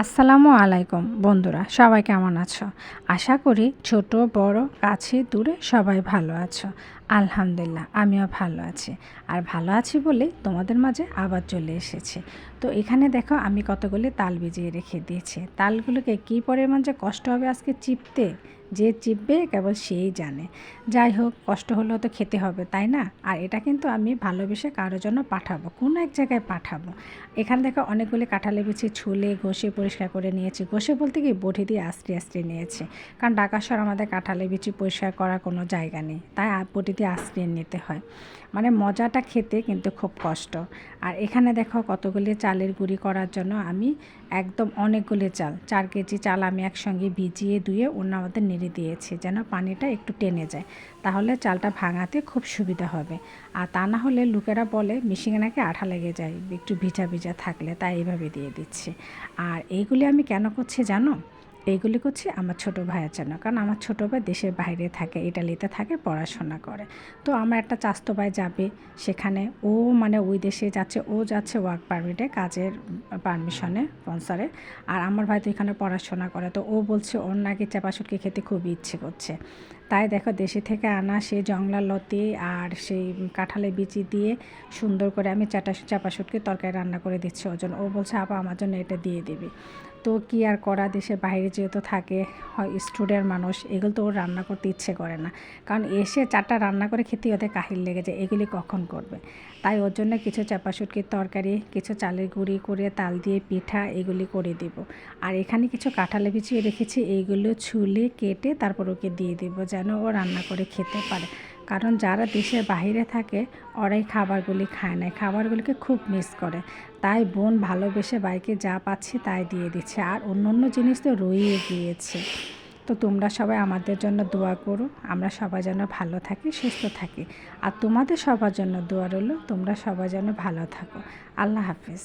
আসসালামু আলাইকুম বন্ধুরা, সবাই কেমন আছো? আশা করি ছোট, বড়, কাছে, দূরে সবাই ভালো আছো। আলহামদুলিল্লাহ, আমিও ভালো আছি। আর ভালো আছি বলে তোমাদের মাঝে আবার চলে এসেছে। তো এখানে দেখো, আমি কতগুলি তাল ভিজিয়ে রেখে দিয়েছি। তালগুলোকে কী পরিমাণ যে কষ্ট হবে আজকে চিপতে যে চিপবে কেবল সেই জানে। যাই হোক, কষ্ট হলেও তো খেতে হবে, তাই না? আর এটা কিন্তু আমি ভালোবেসে কারোর জন্য পাঠাবো, কোনো এক জায়গায় পাঠাবো। এখানে দেখো অনেকগুলি কাঁঠালে বিছি ছুলে, ঘষে পরিষ্কার করে নিয়েছি। ঘষে বলতে কি বটি দিয়ে আস্তে আস্তে নিয়েছি। কারণ ঢাকা আমাদের কাঁঠালে বিচি পরিষ্কার করার কোনো জায়গা নেই। তাই বটি দিয়ে আশ্রিয়ে নিতে হয়। মানে মজাটা খেতে কিন্তু খুব কষ্ট। আর এখানে দেখো কতগুলি চালের গুঁড়ি করার জন্য আমি একদম অনেকগুলি চাল, চার কেজি চাল আমি একসঙ্গে ভিজিয়ে ধুয়ে অন্য মধ্যে দিয়েছি যেন পানিটা একটু টেনে যায়। তাহলে চালটা ভাঙাতে খুব সুবিধা হবে। আর তা না হলে লোকেরা বলে মিশিংয়ে নাকি আঠা লেগে যায়, একটু ভিজা ভিজা থাকলে। তাই এইভাবে দিয়ে দিচ্ছি। আর এইগুলি আমি কেন করছি জানো? এইগুলি করছি আমার ছোট ভাইয়ের জন্য কারণ আমার ছোটো ভাই দেশের বাইরে থাকে, ইটালিতে থাকে, পড়াশোনা করে। তো আমার একটা চাস্তো ভাই যাবে সেখানে, ও মানে ওই দেশে যাচ্ছে, ও যাচ্ছে ওয়ার্ক পারমিটে কাজের পারমিশনে স্পন্সারে আর আমার ভাই তো এখানে পড়াশোনা করে, তো ও বলছে ওর নাকি চাপাশুটকি খেতে খুবই ইচ্ছে করছে। তাই দেখো দেশে থেকে আনা সেই জংলা লতি আর সেই কাঁঠালে বিচি দিয়ে সুন্দর করে আমি চাটা চাপাশুটকি তরকারি রান্না করে দিচ্ছি ওজন ও বলছে, আপা, আমার জন্য এটা দিয়ে দিবি। তো কি আর করা? দেশের বাইরে যেহেতু থাকে, হয় স্টুডেন্ট মানুষ, এগুলো তো ওর রান্না করতে ইচ্ছে করে না। কারণ এসে চারটা রান্না করে খেতে ওদের কাহিল লেগে যায়, এগুলি কখন করবে? তাই ওর জন্য কিছু চাপা শুটকির তরকারি, কিছু চালের গুঁড়ি করে তাল দিয়ে পিঠা এগুলি করে দিব। আর এখানে কিছু কাঁঠালে বিছিয়ে রেখেছি এইগুলো ছুলে কেটে তারপর ওকে দিয়ে দিব, যেন ও রান্না করে খেতে পারে। কারণ যারা দেশের বাইরে থাকে, ওরাই খাবারগুলি খায় না। খাবারগুলিকে খুব মিস করে। তাই বোন ভালোবেসে বাইকে যা পাচ্ছে তাই দিয়ে দিচ্ছে। আর অন্য অন্য জিনিস তো রয়ে গিয়েছে। তো তোমরা সবাই আমাদের জন্য দোয়া করো। আমরা সবাই যেন ভালো থাকি, সুস্থ থাকি। আর তোমাদের সবার জন্য দোয়া রইল। তোমরা সবাই যেন ভালো থাকো। আল্লাহ হাফিজ।